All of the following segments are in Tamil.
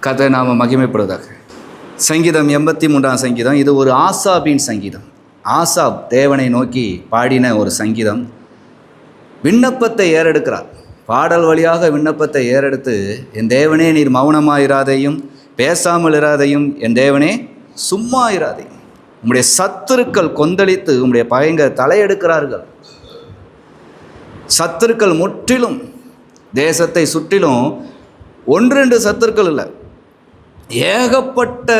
கதை நாம் மகிமைப்படுவதாக. சங்கீதம் எண்பத்தி மூன்றாம் சங்கீதம். இது ஒரு ஆசாபின் சங்கீதம். ஆசாப் தேவனை நோக்கி பாடின ஒரு சங்கீதம். விண்ணப்பத்தை ஏறெடுக்கிறார். பாடல் வழியாக விண்ணப்பத்தை ஏறெடுத்து என் தேவனே நீர் மௌனமாயிராதையும் பேசாமல் இராதையும் என் தேவனே சும்மா இராதையும் உம்முடைய சத்துருக்கள் கொந்தளித்து உம்முடைய பயங்க தலையெடுக்கிறார்கள். சத்துருக்கள் முற்றிலும் தேசத்தை சுற்றிலும் ஒன்றெண்டு சத்துருக்கள் இல்லை. ஏகப்பட்ட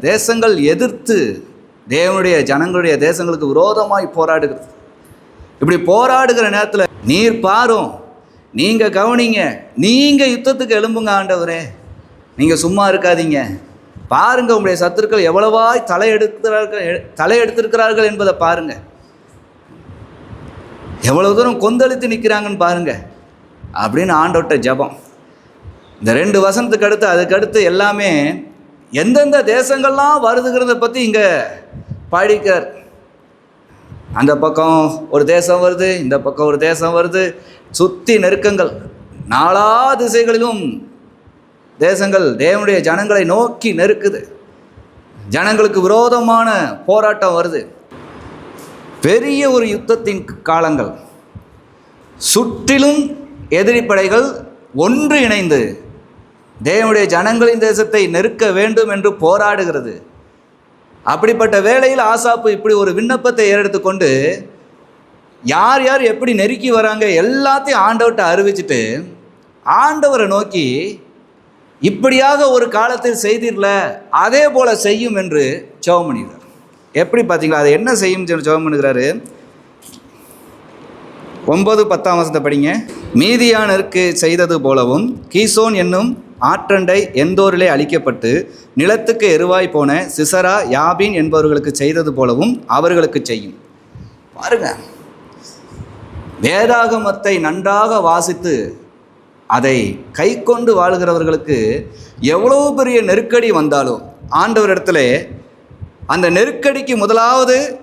தேசங்கள் எதிர்த்து தேவனுடைய ஜனங்களுடைய தேசங்களுக்கு விரோதமாய் போராடுகிறது. இப்படி போராடுகிற நேரத்தில் நீர் பாரும். நீங்கள் கவனிங்க. நீங்கள் யுத்தத்துக்கு எழும்புங்க ஆண்டவரே. நீங்கள் சும்மா இருக்காதீங்க. பாருங்க உங்களுடைய சத்துருக்கள் எவ்வளவாய் தலையெடுக்கிறார்கள் தலையெடுத்திருக்கிறார்கள் என்பதை பாருங்க. எவ்வளவு தூரம் கொந்தளித்து நிற்கிறாங்கன்னு பாருங்க. அப்படின்னு ஆண்டோட்ட ஜெபம். இந்த ரெண்டு வசனத்துக்கு அடுத்து அதுக்கடுத்து எல்லாமே எந்தெந்த தேசங்கள்லாம் வருதுங்கிறத பற்றி இங்கே பாடிக்கார் அந்த பக்கம் ஒரு தேசம் வருது இந்த பக்கம் ஒரு தேசம் வருது. சுற்றி நெருக்கங்கள் நாலா திசைகளிலும் தேசங்கள் தேவனுடைய ஜனங்களை நோக்கி நெருக்குது. ஜனங்களுக்கு விரோதமான போராட்டம் வருது. பெரிய ஒரு யுத்தத்தின் காலங்கள். சுற்றிலும் எதிரிப்படைகள் ஒன்று இணைந்து தேவனுடைய ஜனங்களின் தேசத்தை நெருக்க வேண்டும் என்று போராடுகிறது. அப்படிப்பட்ட வேளையில் ஆசாப்பு இப்படி ஒரு விண்ணப்பத்தை ஏறெடுத்துக்கொண்டு யார் யார் எப்படி நெருக்கி வராங்க எல்லாத்தையும் ஆண்டவர்கிட்ட அறிவிச்சிட்டு ஆண்டவரை நோக்கி இப்படியாக ஒரு காலத்தில் செய்திரல அதே போல செய்யும் என்று ஜெபம் பண்ணுகிறார். எப்படி பார்த்தீங்களா? அது என்ன செய்யும் ஜெபம் பண்ணுகிறாரு? ஒன்பது பத்தாம் வசத்தை படிங்க. மீதியானருக்கு செய்தது போலவும் கீசோன் என்னும் ஆற்றண்டை எந்தோரிலே அழிக்கப்பட்டு நிலத்துக்கு எருவாய் போன சிசரா யாபின் என்பவர்களுக்கு செய்தது போலவும் அவர்களுக்கு செய்யும். பாருங்க. வேதாகமத்தை நன்றாக வாசித்து அதை கை கொண்டு வாழ்கிறவர்களுக்கு எவ்வளோ பெரிய நெருக்கடி வந்தாலும் ஆண்டவரிடத்துல அந்த நெருக்கடிக்கு முதலாவது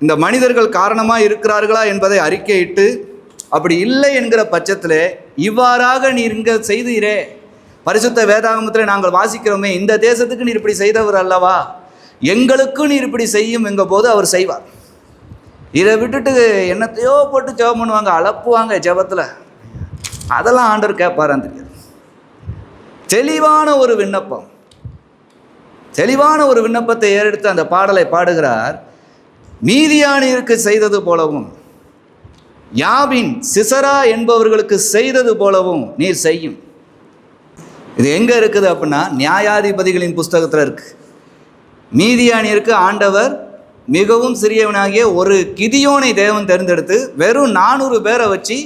இந்த மனிதர்கள் காரணமாக இருக்கிறார்களா என்பதை அறிக்கையிட்டு அப்படி இல்லை என்கிற பட்சத்தில் இவ்வாறாக நீ இங்கே செய்தீரே. பரிசுத்த வேதாகமத்தில் நாங்கள் வாசிக்கிறோமே இந்த தேசத்துக்கு நீர் இப்படி செய்தவர் அல்லவா? எங்களுக்கும் நீர் இப்படி செய்யும் எங்கள் போது அவர் செய்வார். இதை விட்டுட்டு என்னத்தையோ போட்டு ஜெபம் பண்ணுவாங்க அளப்புவாங்க ஜெபத்தில். அதெல்லாம் ஆண்டவர் கேட்பாரான்னு தெரியாது. தெளிவான ஒரு விண்ணப்பம். தெளிவான ஒரு விண்ணப்பத்தை ஏறெடுத்து அந்த பாடலை பாடுகிறார். மீதியானிற்கு செய்தது போலவும் யாவின் சிசரா என்பவர்களுக்கு செய்தது போலவும் நீர் செய்யும். இது எங்கே இருக்குது அப்படின்னா நியாயாதிபதிகளின் புஸ்தகத்தில் இருக்குது மீதியானியருக்கு ஆண்டவர் மிகவும் சிறியவனாகிய ஒரு கிதியோனை தேவன் தேர்ந்தெடுத்து வெறும் நானூறு பேரை வச்சு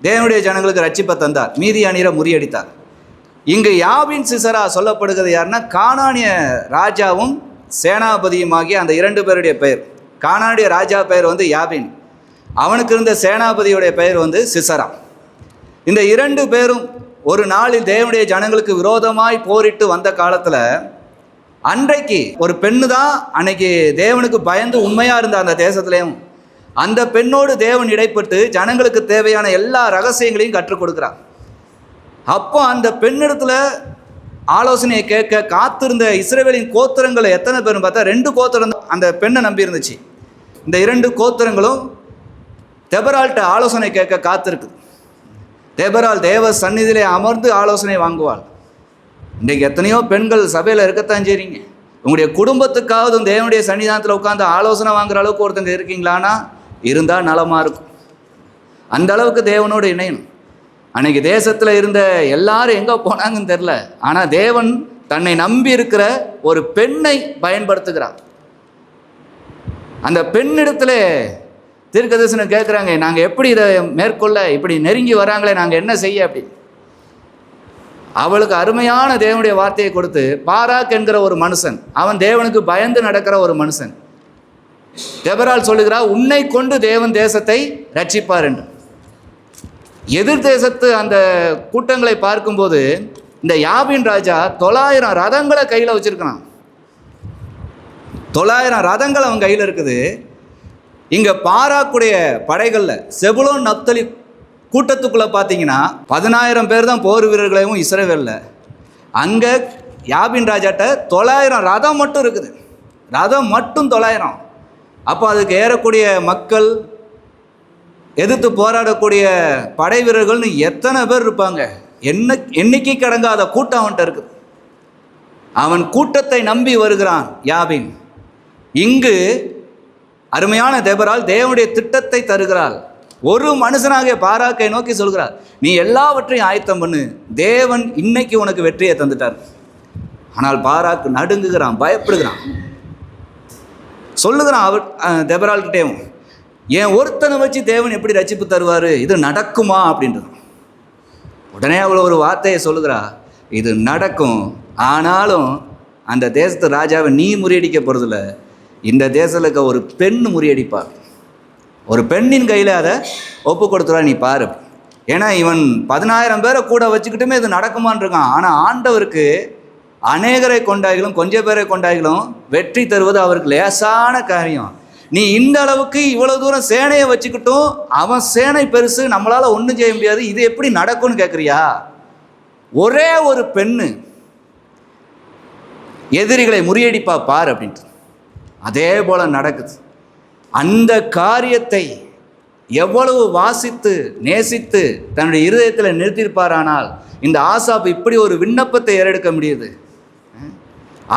தேவனுடைய ஜனங்களுக்கு ரட்சிப்பை தந்தார். மீதியானியரை முறியடித்தார். இங்கு யாவின் சிசரா சொல்லப்படுகிறது யாருன்னா கானானிய ராஜாவும் சேனாபதியுமாகிய அந்த இரண்டு பேருடைய பெயர். கானானிய ராஜா பெயர் வந்து யாபின். அவனுக்கு இருந்த சேனாபதியுடைய பெயர் வந்து சிசரா. இந்த இரண்டு பேரும் ஒரு நாளில் தேவனுடைய ஜனங்களுக்கு விரோதமாய் போரிட்டு வந்த காலத்தில் அன்றைக்கு ஒரு பெண்ணு தான் அன்னைக்கு தேவனுக்கு பயந்து உண்மையாக இருந்த அந்த தேசத்துலேயும் அந்த பெண்ணோடு தேவன் இடைப்பட்டு ஜனங்களுக்கு தேவையான எல்லா ரகசியங்களையும் கற்றுக் கொடுக்குறார் அப்போ அந்த பெண்ணிடத்துல ஆலோசனையை கேட்க காத்திருந்த இஸ்ரேவேலின் கோத்திரங்கள் எத்தனை பேர்னு பார்த்தா ரெண்டு கோத்திரம் அந்த பெண்ணை நம்பி இருந்துச்சு. இந்த இரண்டு கோத்திரங்களும் தெபரால்கிட்ட ஆலோசனை கேட்க காத்திருக்குது தேபரால் தேவ சந்நிதியிலே அமர்ந்து ஆலோசனை வாங்குவாள். இன்றைக்கு எத்தனையோ பெண்கள் சபையில் இருக்கத்தான் செய்றீங்க. உங்களுடைய குடும்பத்துக்காவது தேவனுடைய சன்னிதானத்தில் உட்காந்து ஆலோசனை வாங்குற அளவுக்கு ஒருத்தங்க இருக்கீங்களான்னா இருந்தால் நலமாக இருக்கும். அந்த அளவுக்கு தேவனோடு இணையணும். அன்னைக்கு தேசத்தில் இருந்த எல்லாரும் எங்கே போனாங்கன்னு தெரில ஆனால் தேவன் தன்னை நம்பி இருக்கிற ஒரு பெண்ணை பயன்படுத்துகிறார். அந்த பெண்ணிடத்துல தீர்க்கதரிசனம் கேட்குறாங்க நாங்கள் எப்படி இதை மேற்கொள்ள இப்படி நெருங்கி வராங்களே நாங்கள் என்ன செய்ய? அப்படி. அவளுக்கு அருமையான தேவனுடைய வார்த்தையை கொடுத்து பாராக் என்கிற ஒரு மனுஷன் அவன் தேவனுக்கு பயந்து நடக்கிற ஒரு மனுஷன். தெபரால் சொல்லுகிறா உன்னை கொண்டு தேவன் தேசத்தை ரட்சிப்பார் என்று. எதிர் தேசத்து அந்த கூட்டங்களை பார்க்கும்போது இந்த யாபின் ராஜா தொள்ளாயிரம் ரதங்களை கையில் வச்சிருக்கிறான். தொள்ளாயிரம் ரதங்கள் அவன் கையில் இருக்குது. இங்கே பாராக்குடைய படைகளில் செபுலோன் நப்தலி கூட்டத்துக்குள்ளே பார்த்தீங்கன்னா பதினாயிரம் பேர் தான் போர் வீரர்களையும் இஸ்ரேவேலில். அங்கே யாபின் ராஜாட்ட தொள்ளாயிரம் ரதம் மட்டும் இருக்குது. ரதம் மட்டும் தொள்ளாயிரம். அப்போ அதுக்கு ஏறக்கூடிய மக்கள் எதிர்த்து போராடக்கூடிய படை வீரர்கள்னு எத்தனை பேர் இருப்பாங்க? என்ன எண்ணிக்கை கடங்காத கூட்டம் அவன்கிட்ட இருக்குது. அவன் கூட்டத்தை நம்பி வருகிறான் யாபின். இங்கு அருமையான தேவரால் தேவனுடைய திட்டத்தை தருகிறாள் ஒரு மனுஷனாகிய பாராக்கை நோக்கி சொல்கிறார் நீ எல்லாவற்றையும் ஆயத்தம் பண்ணு. தேவன் இன்னைக்கு உனக்கு வெற்றியை தந்துட்டார். ஆனால் பாராக்கு நடுங்குகிறான் பயப்படுகிறான். சொல்லுகிறான் அவர் தேவரால்கிட்டேயும் என் ஒருத்தனை வச்சு தேவன் எப்படி ரசிப்பு தருவார்? இது நடக்குமா? அப்படின்றது உடனே அவள் ஒரு வார்த்தையை சொல்லுகிறா இது நடக்கும். ஆனாலும் அந்த தேசத்து ராஜாவை நீ முறியடிக்க போகிறதில்ல இந்த தேசத்தில் இருக்க ஒரு பெண் முறியடிப்பார். ஒரு பெண்ணின் கையில் அதை ஒப்பு கொடுத்துருவா நீ பாரு. ஏன்னா இவன் பதினாயிரம் பேரை கூட வச்சுக்கிட்டுமே இது நடக்குமான்னு இருக்கான். ஆனால் ஆண்டவருக்கு அநேகரை கொண்டாய்களும் கொஞ்ச பேரை கொண்டாய்களும் வெற்றி தருவது அவருக்கு லேசான காரியம். நீ இந்த அளவுக்கு இவ்வளோ தூரம் சேனையை வச்சுக்கிட்டும் அவன் சேனை பெருசு நம்மளால் ஒன்றும் செய்ய முடியாது. இது எப்படி நடக்கும்னு கேட்குறியா ஒரே ஒரு பெண்ணு எதிரிகளை முறியடிப்பா பார் அப்படின்ட்டு. அதே போல் நடக்குது. அந்த காரியத்தை எவ்வளவு வாசித்து நேசித்து தன்னுடைய இருதயத்தில் நிறுத்தியிருப்பாரானால் இந்த ஆசாப் இப்படி ஒரு விண்ணப்பத்தை ஏறெடுக்க முடியுது.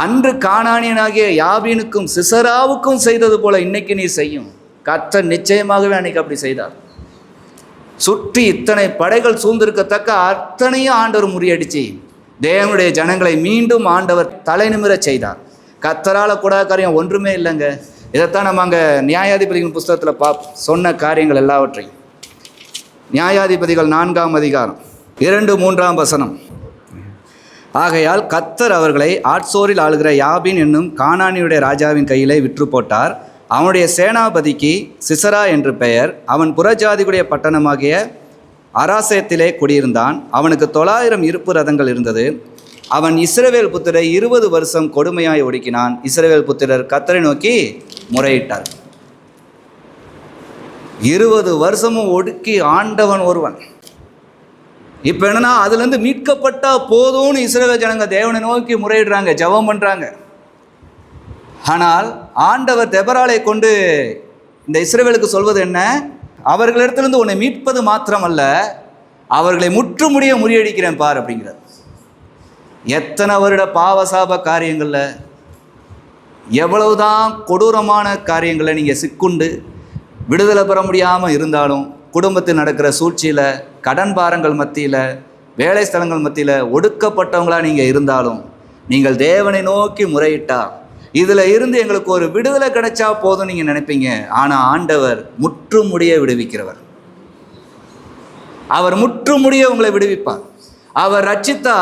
அன்று காணானியனாகிய யாபீனுக்கும் சிசராவுக்கும் செய்தது போல இன்னைக்கு நீ செய்யும். கற்ற நிச்சயமாகவே அன்னைக்கு அப்படி செய்தார். சுற்றி இத்தனை படைகள் சூழ்ந்திருக்கத்தக்க அத்தனையும் ஆண்டவர் முறியடிச்சு தேவனுடைய ஜனங்களை மீண்டும் ஆண்டவர் தலைநிமிர செய்தார். கத்தரால் கூடாத காரியம் ஒன்றுமே இல்லைங்க. இதைத்தான் நம்ம அங்கே நியாயாதிபதிகள் புஸ்தகத்தில் பா சொன்ன காரியங்கள் எல்லாவற்றையும். நியாயாதிபதிகள் நான்காம் அதிகாரம் இரண்டு மூன்றாம் வசனம். ஆகையால் கத்தர் அவர்களை ஆட்சோரில் ஆளுகிற யாபின் என்னும் கானானியுடைய ராஜாவின் கையிலே விற்று போட்டார். அவனுடைய சேனாபதிக்கு சிசரா என்று பெயர். அவன் புறஜாதிகளுடைய பட்டணமாகிய அராசயத்திலே குடியிருந்தான். அவனுக்கு தொள்ளாயிரம் இருப்பு ரதங்கள் இருந்தது. அவன் இஸ்ரவேல் புத்திரை இருபது வருஷம் கொடுமையாய் ஒடுக்கினான். இஸ்ரவேல் புத்திரர் கத்தரை நோக்கி முறையிட்டார். இருபது வருஷமும் ஒடுக்கி ஆண்டவன் ஒருவன். இப்போ என்னன்னா அதுலேருந்து மீட்கப்பட்டா போதும்னு இஸ்ரவேல் ஜனங்க தேவனை நோக்கி முறையிடுறாங்க ஜெபம் பண்ணுறாங்க ஆனால் ஆண்டவர் தெபராலை கொண்டு இந்த இஸ்ரவேலுக்கு சொல்வது என்ன? அவர்களிடத்திலிருந்து உன்னை மீட்பது மாத்திரமல்ல அவர்களை முற்றுமுடிய முறியடிக்கிறேன் பார் அப்படிங்கிறார். எத்தனை வருட பாவசாப காரியங்களில் எவ்வளவுதான் கொடூரமான காரியங்களை நீங்கள் சிக்குண்டு விடுதலை பெற முடியாமல் இருந்தாலும் குடும்பத்தில் நடக்கிற சூழ்ச்சியில் கடன் பாரங்கள் மத்தியில் வேலை ஸ்தலங்கள் மத்தியில் ஒடுக்கப்பட்டவங்களாக நீங்கள் இருந்தாலும் நீங்கள் தேவனை நோக்கி முறையிட்டால் இதில் இருந்து எங்களுக்கு ஒரு விடுதலை கிடைச்சா போதும் நீங்கள் நினைப்பீங்க. ஆனால் ஆண்டவர் முற்றுமுடிய விடுவிக்கிறவர். அவர் முற்றுமுடிய உங்களை விடுவிப்பார். அவர் ரட்சித்தா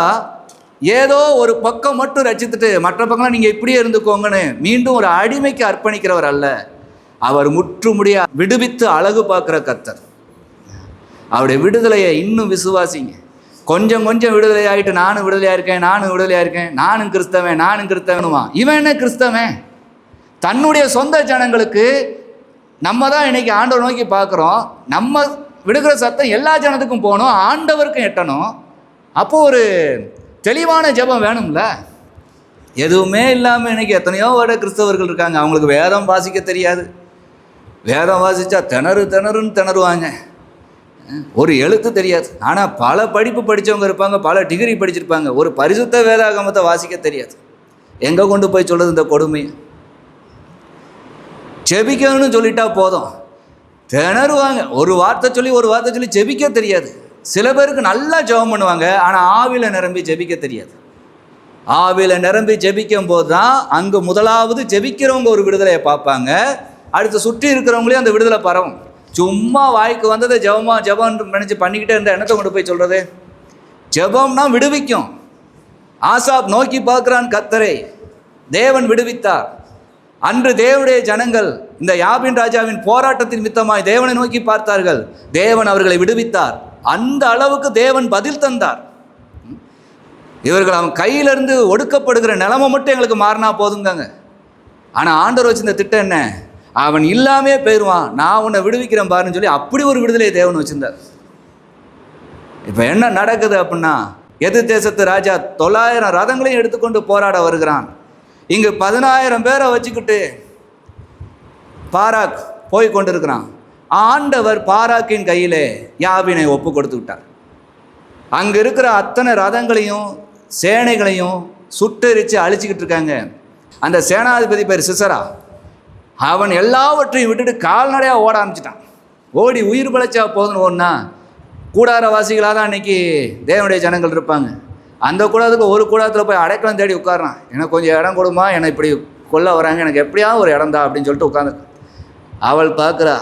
ஏதோ ஒரு பக்கம் மட்டும் ரச்சித்துட்டு மற்ற பக்கம்லாம் நீங்கள் இப்படியே இருந்துக்கோங்கன்னு மீண்டும் ஒரு அடிமைக்கு அர்ப்பணிக்கிறவர் அல்ல. அவர் முற்றுமுடிய விடுவித்து அழகு பார்க்குற கத்தர் அவருடைய விடுதலையை இன்னும் விசுவாசிங்க. கொஞ்சம் கொஞ்சம் விடுதலை ஆகிட்டு நானும் விடுதலையாக இருக்கேன் நானும் விடுதலையாக இருக்கேன் நானும் கிறிஸ்தவன் நானும் கிறிஸ்தவனுவான் இவன் என்ன கிறிஸ்தவன்? தன்னுடைய சொந்த ஜனங்களுக்கு நம்ம தான் இன்னைக்கு ஆண்டவர் நோக்கி பார்க்குறோம். நம்ம விடுகிற சத்தம் எல்லா ஜனத்துக்கும் போகணும் ஆண்டவருக்கும் எட்டணும். அப்போது ஒரு தெளிவான ஜெபம் வேணும்ல? எதுவுமே இல்லாமல் இன்னைக்கு எத்தனையோ வட கிறிஸ்தவர்கள் இருக்காங்க. அவங்களுக்கு வேதம் வாசிக்க தெரியாது. வேதம் வாசித்தா திணறு திணறுன்னு திணறுவாங்க. ஒரு எழுத்து தெரியாது. ஆனால் பல படிப்பு படித்தவங்க இருப்பாங்க பல டிகிரி படிச்சிருப்பாங்க. ஒரு பரிசுத்த வேதாகமத்தை வாசிக்க தெரியாது. எங்கே கொண்டு போய் சொல்லுது இந்த கொடுமை செபிக்கணும்னு சொல்லிட்டா போதும். திணறுவாங்க. ஒரு வார்த்தை சொல்லி ஒரு வார்த்தை சொல்லி செபிக்க தெரியாது. சில பேருக்கு நல்லா ஜெபம் பண்ணுவாங்க ஆனால் ஆவியில் நிரம்பி ஜெபிக்க தெரியாது. ஆவியில் நிரம்பி ஜெபிக்கும் போது தான் அங்கே முதலாவது ஜெபிக்கிறவங்க ஒரு விடுதலையை பார்ப்பாங்க. அடுத்து சுற்றி இருக்கிறவங்களையும் அந்த விடுதலை பரவும். சும்மா வாய்க்கு வந்ததை ஜெபமா ஜபம் நினச்சி பண்ணிக்கிட்டே இருந்த எண்ணத்தை கொண்டு போய் சொல்கிறது ஜபம்னா விடுவிக்கும். ஆசாப் நோக்கி பார்க்குறான் கத்தரை தேவன் விடுவித்தார். அன்று தேவனுடைய ஜனங்கள் இந்த யாபின் ராஜாவின் போராட்டத்தின் மித்தமாய் தேவனை நோக்கி பார்த்தார்கள். தேவன் அவர்களை விடுவித்தார். அந்த அளவுக்கு தேவன் பதில் தந்தார். இவர்கள் அவன் கையிலிருந்து ஒடுக்கப்படுகிற நிலமை மட்டும் எங்களுக்கு மாறினா போதுங்கங்க ஆனால் ஆண்டவர் வச்சிருந்த திட்டம் என்ன? அவன் இல்லாமே போயிடுவான் நான் உன்னை விடுவிக்கிறேன் பாருன்னு சொல்லி அப்படி ஒரு விடுதலையை தேவன் வச்சிருந்தார். இப்போ என்ன நடக்குது அப்படின்னா எதிர் தேசத்து ராஜா தொள்ளாயிரம் ரதங்களையும் எடுத்துக்கொண்டு போராட வருகிறான். இங்கு பதினாயிரம் பேரை வச்சுக்கிட்டு பாராக் போய் கொண்டிருக்கிறான். ஆண்டவர் பாராக்கின் கையிலே யாபினை ஒப்பு கொடுத்து விட்டார். அங்கே இருக்கிற அத்தனை ரதங்களையும் சேனைகளையும் சுட்டெரித்து அழிச்சிக்கிட்டு இருக்காங்க. அந்த சேனாதிபதி பேர் சிசரா. அவன் எல்லாவற்றையும் விட்டுட்டு கால்நடையாக ஓட ஆரம்பிச்சிட்டான். ஓடி உயிர் பிழைச்சா போதுன்னு ஓடுனா கூடாரவாசிகளாக தான் அன்னைக்கு தேவனுடைய ஜனங்கள் இருப்பாங்க. அந்த கூடாரத்துக்கு ஒரு கூடாரத்தில் போய் அடைக்கலம் தேடி உட்காரான் எனக்கு கொஞ்சம் இடம் கொடுமா என்னை இப்படி கொல்ல வராங்க எனக்கு எப்படியாவது ஒரு இடம் தான் அப்படின்னு சொல்லிட்டு உட்காந்து அவள் பார்க்குறா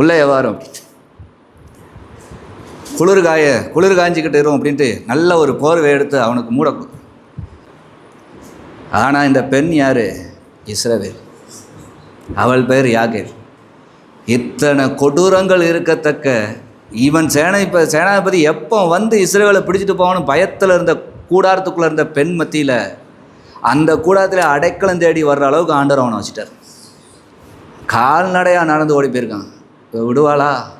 உள்ளே வரும் குளிர் காய குளிர் காஞ்சிக்கிட்டு இருக்கும் அப்படின்ட்டு நல்ல ஒரு போர்வை எடுத்து அவனுக்கு மூட ஆனால் இந்த பெண் யார்? இஸ்ரவேல். அவள் பெயர் யாகேல். இத்தனை கொடூரங்கள் இருக்கத்தக்க இவன் சேனை இப்போ சேனாதிபதி எப்போ வந்து இஸ்ரேலை பிடிச்சிட்டு போகணும் பயத்தில் இருந்த கூடாரத்துக்குள்ளே இருந்த பெண் மத்தியில் அந்த கூடாரத்தில் அடைக்கலம் தேடி வர்ற அளவுக்கு ஆண்டவர் அவனை வச்சுட்டார். கால்நடையாக நடந்து ஓடி போயிருக்கான். விடுவாளா? ஆ?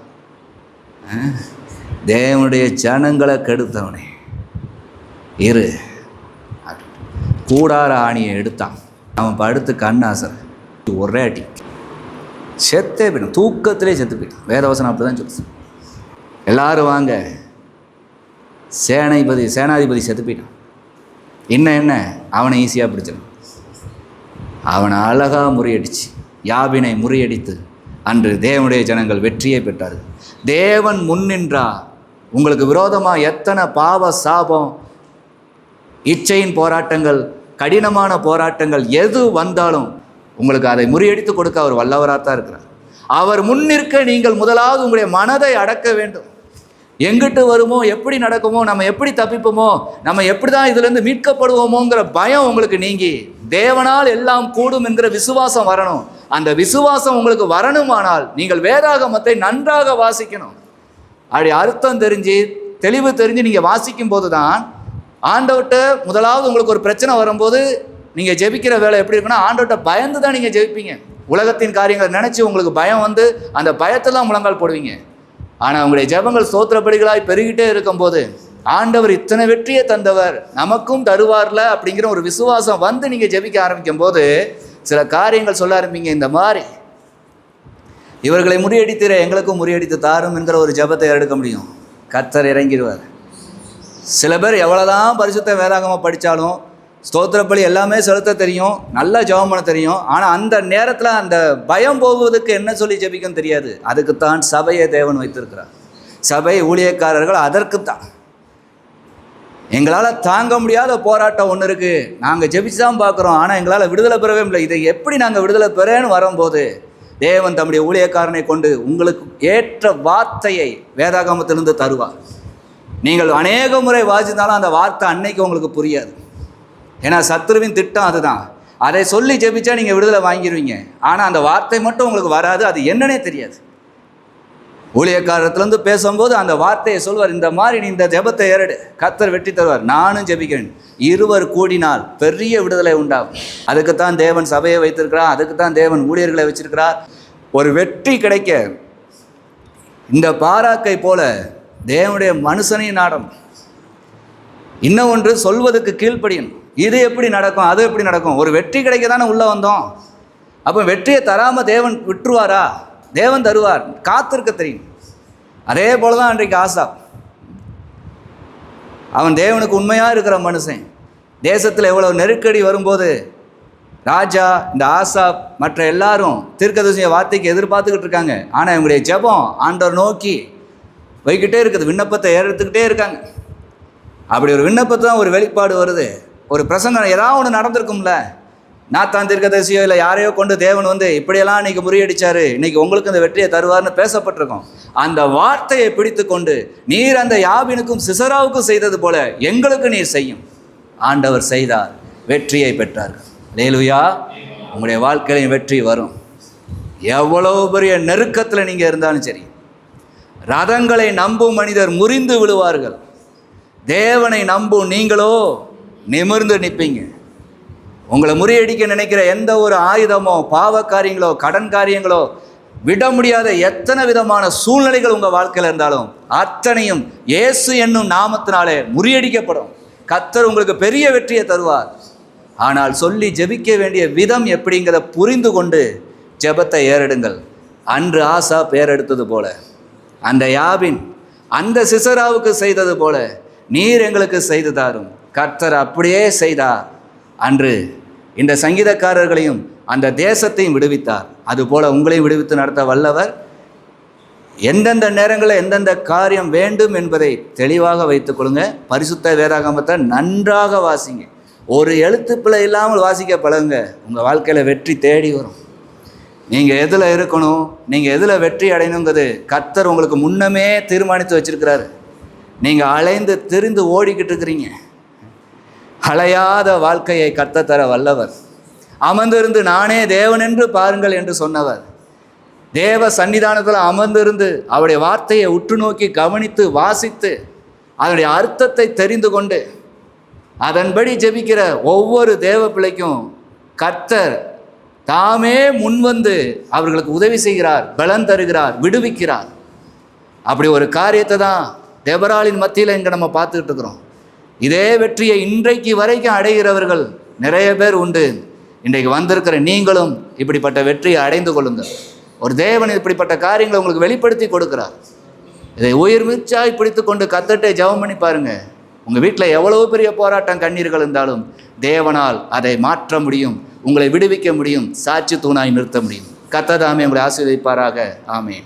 தேவனுடைய ஜனங்களை கெடுத்தவனே. இரு. கூடார ஆணியை எடுத்தான். அவன் படுத்து கண்ணாசர். ஒரே அடி. செத்தே போயிடும் தூக்கத்திலே செத்து போயிட்டான். வேதவசனம் அப்படி தான் சொல்லுது. எல்லாரும் வாங்க. சேனாதிபதி சேனாதிபதி செத்து போயிட்டான். என்ன என்ன? அவனை ஈஸியாக பிடிச்சிடும். அவனை அழகாக முறியடிச்சு. யாபினை முறியடித்து அன்று தேவனுடைய ஜனங்கள் வெற்றியை பெற்றார்கள். தேவன் முன்னின்றா உங்களுக்கு விரோதமாக எத்தனை பாவ சாபம் இச்சையின் போராட்டங்கள் கடினமான போராட்டங்கள் எது வந்தாலும் உங்களுக்கு அதை முறியடித்து கொடுக்க அவர் வல்லவராக தான் இருக்கிறார். அவர் முன்னிற்க நீங்கள் முதலாவது உங்களுடைய மனதை அடக்க வேண்டும். எங்கிட்டு வருமோ எப்படி நடக்குமோ நம்ம எப்படி தப்பிப்போமோ நம்ம எப்படி தான் இதுலேருந்து மீட்கப்படுவோமோங்கிற பயம் உங்களுக்கு நீங்கி தேவனால் எல்லாம் கூடும் என்கிற விசுவாசம் வரணும். அந்த விசுவாசம் உங்களுக்கு வரணுமானால் நீங்கள் வேதாகமத்தை நன்றாக வாசிக்கணும். அப்படி அர்த்தம் தெரிஞ்சு தெளிவு தெரிஞ்சு நீங்கள் வாசிக்கும் போது தான் ஆண்டவர்கிட்ட முதலாவது உங்களுக்கு ஒரு பிரச்சனை வரும்போது நீங்கள் ஜெபிக்கிற வேலை எப்படி இருக்குன்னா ஆண்டவர்கிட்ட பயந்து தான் நீங்கள் ஜெபிப்பீங்க. உலகத்தின் காரியங்களை நினச்சி உங்களுக்கு பயம் வந்து அந்த பயத்தில் தான் முழங்கால் போடுவீங்க. ஆனால் உங்களுடைய ஜெபங்கள் சோத்திரப்படிகளாய் பெருகிட்டே இருக்கும்போது ஆண்டவர் இத்தனை வெற்றியை தந்தவர் நமக்கும் தருவார்ல அப்படிங்கிற ஒரு விசுவாசம் வந்து நீங்கள் ஜெபிக்க ஆரம்பிக்கும் போது சில காரியங்கள் சொல்ல ஆரம்பிங்க இந்த மாதிரி. இவர்களை முறியடித்திர எங்களுக்கும் முறியடித்து தாரும் என்கிற ஒரு ஜெபத்தை எடுக்க முடியும்? கர்த்தர் இறங்கிடுவார். சில பேர் எவ்வளோதான் பரிசுத்த வேதாகமாக படித்தாலும் ஸ்தோத்திரப்பலி எல்லாமே செலுத்த தெரியும் நல்லா ஜெபம் பண்ண தெரியும் ஆனால் அந்த நேரத்தில் அந்த பயம் போகுவதற்கு என்ன சொல்லி ஜெபிக்கும் தெரியாது. அதுக்குத்தான் சபையை தேவன் வைத்திருக்கிறார். சபை ஊழியக்காரர்கள் அதற்குத்தான். எங்களால் தாங்க முடியாத போராட்டம் ஒன்று இருக்குது நாங்கள் ஜெபிச்சு தான் பார்க்குறோம். ஆனால் எங்களால் விடுதலை பெறவே இல்லை இதை எப்படி நாங்கள் விடுதலை பெறேன்னு வரும்போது தேவன் தம்முடைய ஊழியக்காரனை கொண்டு உங்களுக்கு ஏற்ற வார்த்தையை வேதாகமத்திலிருந்து தருவார். நீங்கள் அநேக முறை வாசித்தாலும் அந்த வார்த்தை அன்னைக்கு உங்களுக்கு புரியாது. ஏன்னா சத்ருவின் திட்டம் அதுதான். அதை சொல்லி ஜெபிச்சா நீங்கள் விடுதலை வாங்கிடுவீங்க ஆனால் அந்த வார்த்தை மட்டும் உங்களுக்கு வராது. அது என்னன்னே தெரியாது. ஊழியக்காரத்துலேருந்து பேசும்போது அந்த வார்த்தையை சொல்வார் இந்த மாதிரி நீ இந்த ஜெபத்தை ஏறடு கத்தர் வெற்றி தருவார் நானும் ஜெபிக்கிறேன். இருவர் கூடினால் பெரிய விடுதலை உண்டாகும். அதுக்குத்தான் தேவன் சபையை வைத்திருக்கிறார் அதுக்குத்தான் தேவன் ஊழியர்களை வச்சிருக்கிறார். ஒரு வெற்றி கிடைக்க இந்த பாராக்கை போல தேவனுடைய மனுஷனையும் நாடும். இன்னும் ஒன்று சொல்வதற்கு கீழ்ப்படியும் இது எப்படி நடக்கும் அது எப்படி நடக்கும்? ஒரு வெற்றி கிடைக்க தானே உள்ளே வந்தோம். அப்போ வெற்றியை தராமல் தேவன் விட்டுருவாரா? தேவன் தருவார். காத்திருக்க தெரியும். அதே போல தான் அன்றைக்கு ஆசா. அவன் தேவனுக்கு உண்மையாக இருக்கிற மனுஷன். தேசத்தில் எவ்வளோ நெருக்கடி வரும்போது ராஜா இந்த ஆசா மற்ற எல்லாரும் தீர்க்கதரிசிய வார்த்தைக்கு எதிர்பார்த்துக்கிட்டு இருக்காங்க. ஆனால் இவங்களுடைய ஜெபம் ஆண்டவர் நோக்கி போய்கிட்டே இருக்குது. விண்ணப்பத்தை ஏறத்துக்கிட்டே இருக்காங்க. அப்படி ஒரு விண்ணப்பத்தை தான் ஒரு வெளிப்பாடு வருது. ஒரு பிரசங்கம் ஏதாவது ஒன்று நடந்திருக்கும்ல. நாத்தான் தீர்க்கதரிசியோ இல்லை யாரையோ கொண்டு தேவன் வந்து இப்படியெல்லாம் இன்னைக்கு முறியடிச்சாரு இன்னைக்கு உங்களுக்கு இந்த வெற்றியை தருவார்னு பேசப்பட்டிருக்கும். அந்த வார்த்தையை பிடித்து கொண்டு நீர் அந்த யாபினுக்கும் சிசராவுக்கும் செய்தது போல எங்களுக்கு நீர் செய்யும். ஆண்டவர் செய்தார் வெற்றியை பெற்றார்கள். லேலுயா உங்களுடைய வாழ்க்கையிலையும் வெற்றி வரும். எவ்வளோ பெரிய நெருக்கத்தில் நீங்கள் இருந்தாலும் சரி ரதங்களை நம்பும் மனிதர் முறிந்து விழுவார்கள். தேவனை நம்பும் நீங்களோ நிமிர்ந்து நிற்பீங்க. உங்களை முறியடிக்க நினைக்கிற எந்த ஒரு ஆயுதமோ பாவ காரியங்களோ கடன் காரியங்களோ விட முடியாத எத்தனை விதமான சூழ்நிலைகள் உங்கள் வாழ்க்கையில் இருந்தாலும் அத்தனையும் இயேசு என்னும் நாமத்தினாலே முறியடிக்கப்படும். கத்தர் உங்களுக்கு பெரிய வெற்றியை தருவார். ஆனால் சொல்லி ஜெபிக்க வேண்டிய விதம் எப்படிங்கிறத புரிந்து கொண்டு ஜெபத்தை ஏறெடுங்கள். அன்று ஆசா பேரெடுத்தது போல அந்த யாபின் அந்த சிசராவுக்கு செய்தது போல நீர் எங்களுக்கு செய்து தாரும். கர்த்தர் அப்படியே செய்தார். அன்று இந்த சங்கீதக்காரர்களையும் அந்த தேசத்தையும் விடுவித்தார். அதுபோல உங்களையும் விடுவித்து நடத்த வல்லவர். எந்தெந்த நேரங்களில் எந்தெந்த காரியம் வேண்டும் என்பதை தெளிவாக வைத்துக் கொள்ளுங்க. பரிசுத்த வேதாகமத்தை நன்றாக வாசிங்க. ஒரு எழுத்துப்பிழை இல்லாமல் வாசிக்க பழகுங்க. உங்கள் வாழ்க்கையில் வெற்றி தேடி வரும். நீங்கள் எதில் இருக்கணும் நீங்கள் எதில் வெற்றி அடையணுங்கிறது கர்த்தர் உங்களுக்கு முன்னமே தீர்மானித்து வச்சுருக்கிறாரு. நீங்கள் அலைந்து தெரிந்து ஓடிக்கிட்டு இருக்கிறீங்க. களையாத வாழ்க்கையை கத்தத்தர தர வல்லவர். அமர்ந்திருந்து நானே தேவன் என்று பாருங்கள் என்று சொன்னவர். தேவ சன்னிதானத்தில் அமர்ந்திருந்து அவருடைய வார்த்தையை உற்று நோக்கி கவனித்து வாசித்து அதனுடைய அர்த்தத்தை தெரிந்து கொண்டு அதன்படி ஜெபிக்கிற ஒவ்வொரு தேவ பிள்ளைக்கும் கர்த்தர் தாமே முன்வந்து அவர்களுக்கு உதவி செய்கிறார் பலன் தருகிறார் விடுவிக்கிறார். அப்படி ஒரு காரியத்தை தான் தேவராளின் மத்தியில் இங்கே நம்ம பார்த்துக்கிட்டு இருக்கிறோம். இதே வெற்றியை இன்றைக்கு வரைக்கும் அடைகிறவர்கள் நிறைய பேர் உண்டு. இன்றைக்கு வந்திருக்கிற நீங்களும் இப்படிப்பட்ட வெற்றியை அடைந்து கொள்ளுங்கள். ஒரு தேவன் இப்படிப்பட்ட காரியங்களை உங்களுக்கு வெளிப்படுத்தி கொடுக்கிறார். இதை உயிர் மிச்சாய் பிடித்து கொண்டு கத்தட்டை ஜெபம் பண்ணி பாருங்க. உங்கள் வீட்டில் எவ்வளவு பெரிய போராட்டம் கண்ணீர்கள் இருந்தாலும் தேவனால் அதை மாற்ற முடியும். உங்களை விடுவிக்க முடியும். சாட்சி தூணாய் நிறுத்த முடியும். கத்ததாமே உங்களை ஆசீர்வதிப்பாராக. ஆமே